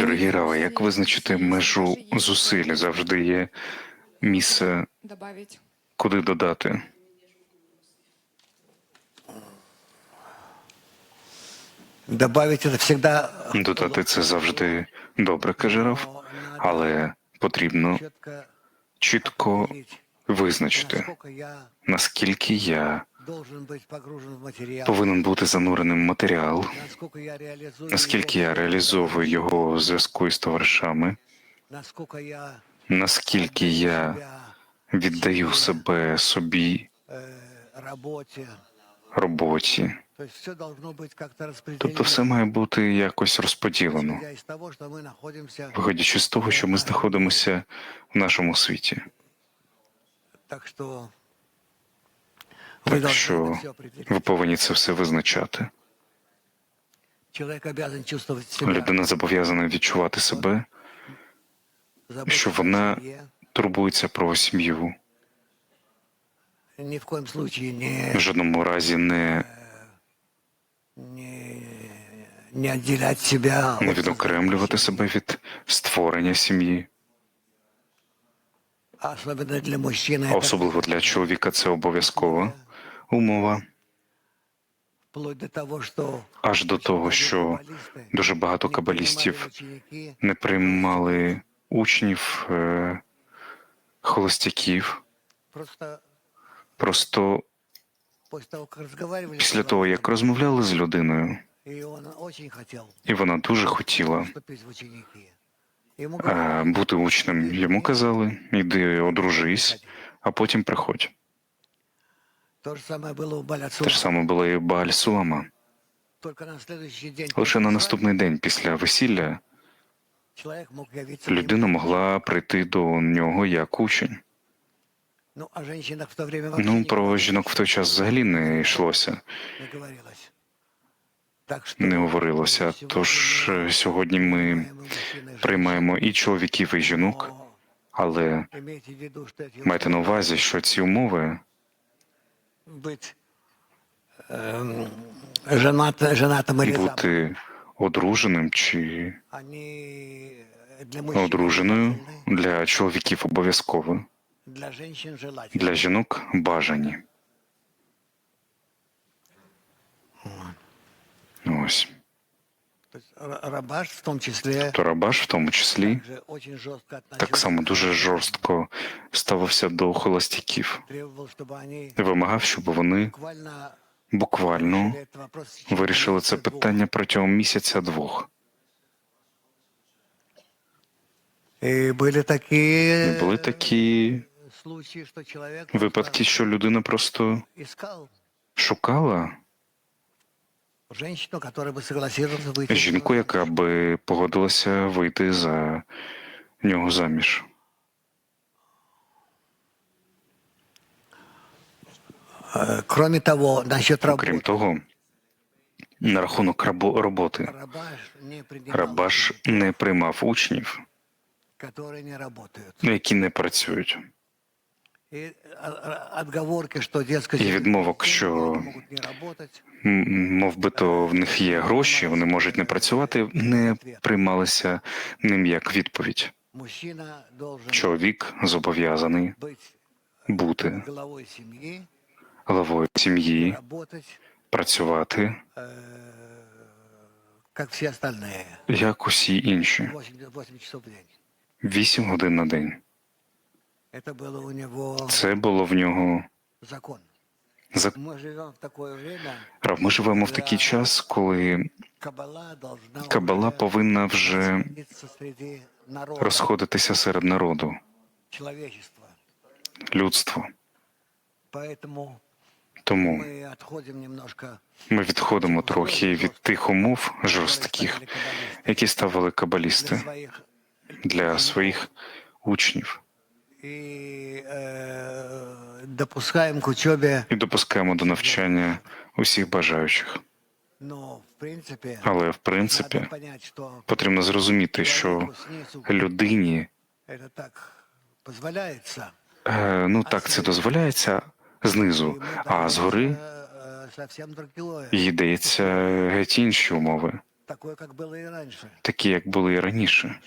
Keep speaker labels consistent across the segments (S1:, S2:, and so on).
S1: Дорогі Рава, як визначити межу зусиль? Завжди є місце, куди додати.
S2: Это
S1: Додати це завжди добре, каже Раф, але потрібно чітко визначити, наскільки я
S2: должен быть погружен в материал,
S1: повинен бути зануреним в матеріал,
S2: насколько я реализую
S1: наскільки я
S2: его,
S1: реалізовую його у зв'язку із товаришами,
S2: насколько я
S1: наскільки я
S2: себя,
S1: віддаю себе собі,
S2: э, работе.
S1: роботі.
S2: То есть все должно быть как-то распределено.
S1: Тобто все має бути якось розподілено,
S2: исходя из того, что мы находимся.
S1: виходячи з того, що ми знаходимося в нашому світі.
S2: Так что вы
S1: Так
S2: должны
S1: що
S2: это все определить.
S1: ви повинні це все визначати.
S2: Человек обязан чувствовать себя.
S1: Людина зобов'язана відчувати себе,
S2: заботиться
S1: що
S2: о
S1: вона
S2: семье.
S1: турбується про сім'ю,
S2: Ни в коем случае
S1: в
S2: не,
S1: жодному разі не,
S2: не, не отделять себя
S1: не
S2: от
S1: відокремлювати себе від створення сім'ї.
S2: Особенно для мужчины.
S1: А
S2: это
S1: особливо для чоловіка це обов'язкова умова, аж до того, що дуже багато кабалістів не приймали учнів, е, холостяків.
S2: Просто
S1: після того, як розмовляли з людиною, і вона дуже хотіла. Е, бути учнем, йому казали, іди одружись, а потім приходь. Те ж саме було і
S2: следующий день
S1: Лише на наступний день після весілля людина могла прийти до нього як учень.
S2: Ну, в
S1: Ну про жінок в той час взагалі не йшлося,
S2: не
S1: говорилося. Тож сьогодні ми приймаємо і чоловіків, і жінок, але
S2: в
S1: майте на увазі, що ці умови
S2: быть эм, женат, женатым или замужем,
S1: бути одруженим чи
S2: они для мужчин
S1: одруженою
S2: обязательны,
S1: для чоловіків обов'язково,
S2: для женщин желательно.
S1: для жінок бажані. Ось.
S2: То есть ра- рабаш в том числе
S1: То рабаш в тому числі
S2: также очень жестко
S1: так
S2: относился,
S1: само дуже жорстко ставився до холостяків,
S2: требовал, чтобы они
S1: вимагав, щоб вони
S2: буквально
S1: буквально
S2: решили этот вопрос в течение
S1: вирішили це
S2: месяца-двух.
S1: питання протягом місяця-двох.
S2: И были такие
S1: І були такі
S2: случаи, что человек
S1: випадки, що людина просто
S2: искал
S1: шукала жінку,
S2: него
S1: яка би погодилася вийти за нього заміж.
S2: Э, Кроме того, насчет
S1: Крім
S2: работы.
S1: того, на рахунок рабо- роботи
S2: Рабаш не принимал
S1: Рабаш не приймав учнів,
S2: которые не работают.
S1: які не працюють. І відмовок, що
S2: могут не работать,
S1: м, мов би то в них є гроші, вони можуть не працювати, не приймалися ним як відповідь.
S2: мужчина должен
S1: Чоловік зобов'язаний
S2: быть
S1: бути
S2: главой семьи,
S1: главою сім'ї,
S2: работать,
S1: працювати
S2: э, как все остальные,
S1: як усі інші,
S2: 8, 8 часов в день.
S1: вісім годин на день. Це було в нього
S2: закон.
S1: за
S2: Мы живем в такое время,
S1: Рав, Ми живемо в такий час, коли
S2: Кабала должна
S1: Кабала
S2: уже
S1: повинна вже
S2: расходиться среди народа,
S1: розходитися серед народу,
S2: человечества.
S1: людства.
S2: Поэтому
S1: Тому
S2: мы отходим немножко
S1: ми відходимо трохи від тих умов жорстких, які ставили
S2: для
S1: кабалісти
S2: своих
S1: для своїх учнів, і допускаємо до навчання усіх бажаючих.
S2: но в принципе
S1: Але в принципі
S2: надо понять, что
S1: потрібно зрозуміти, що
S2: человеку снизу
S1: людині
S2: это так позволяется,
S1: е, ну так це дозволяється знизу,
S2: ему
S1: а згори
S2: дается, э, совсем другое.
S1: їй дається геть інші умови.
S2: такое, как было и раньше,
S1: такі, як були і раніше,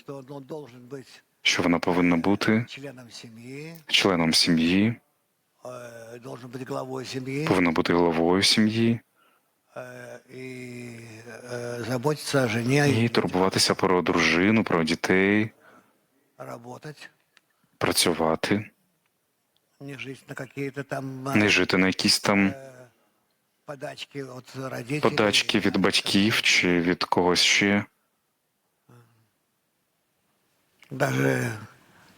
S2: что он должен быть
S1: що вона повинна бути
S2: членом семьи,
S1: членом сім'ї,
S2: э, должен быть главой семьи
S1: повинна бути головою сім'ї
S2: э, и э, заботиться о жене,
S1: і турбуватися про дружину, про дітей,
S2: работать,
S1: працювати,
S2: не жить на какие-то там э,
S1: не жити на якісь там
S2: подачки от родителей.
S1: подачки від батьків чи від когось ще.
S2: Даже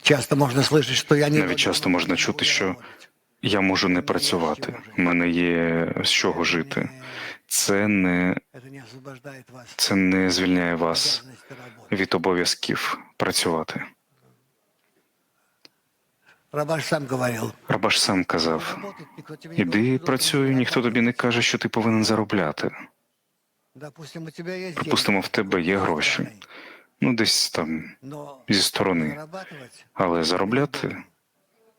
S2: часто можно слышать, что я не
S1: Навіть часто можна чути, що я можу не працювати. У мене є з чого жити. Це не,
S2: Это не освобождает вас
S1: це не звільняє вас
S2: обязанности работы.
S1: від обов'язків працювати.
S2: Рабаш сам говорил,
S1: Рабаш сам казав:
S2: работать никто тебе не
S1: іди
S2: должен
S1: працюй, ніхто тобі не каже, що ти повинен заробляти.
S2: Допустим, у тебя есть
S1: Припустимо, в тебе є гроші. Ну, десь там зі сторони. Але заробляти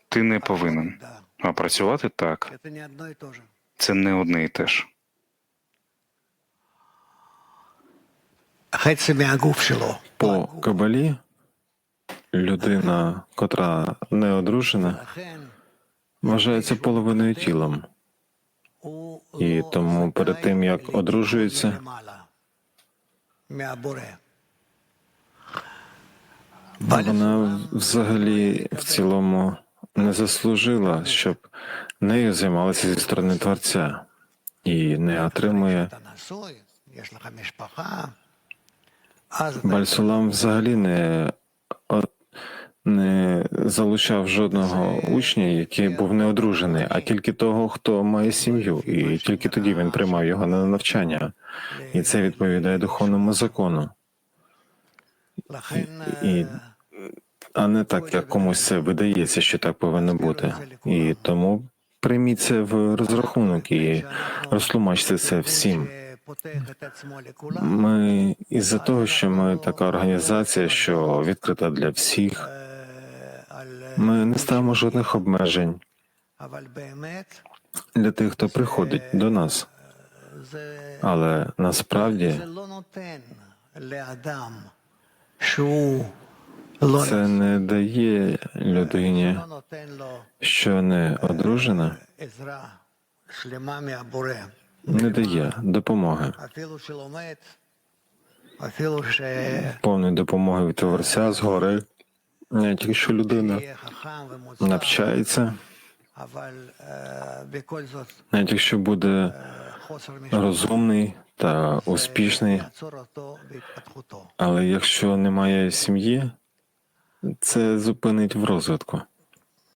S1: ти не повинен. А працювати так. Це не одне і те ж.
S3: По кабалі людина, котра не одружена, вважається половиною тілом. І тому перед тим, як одружується, Вона взагалі в цілому не заслужила, щоб нею займалися зі сторони творця і не отримує. Бальсулам взагалі не, не залучав жодного учня, який був не одружений, а тільки того, хто має сім'ю, і тільки тоді він приймав його на навчання, і це відповідає духовному закону, і- а не так, як комусь це видається, що так повинно бути. І тому прийміть це в розрахунок і розтлумачте це всім. Ми із-за того, що ми така організація, що відкрита для всіх, ми не ставимо жодних обмежень для тих, хто приходить до нас. Але насправді це не дає людині, що не одружена, не дає допомоги, повної допомоги від творця згори. Навіть якщо людина навчається, навіть якщо буде розумний та успішний, але якщо немає сім'ї, це зупинить в розвитку.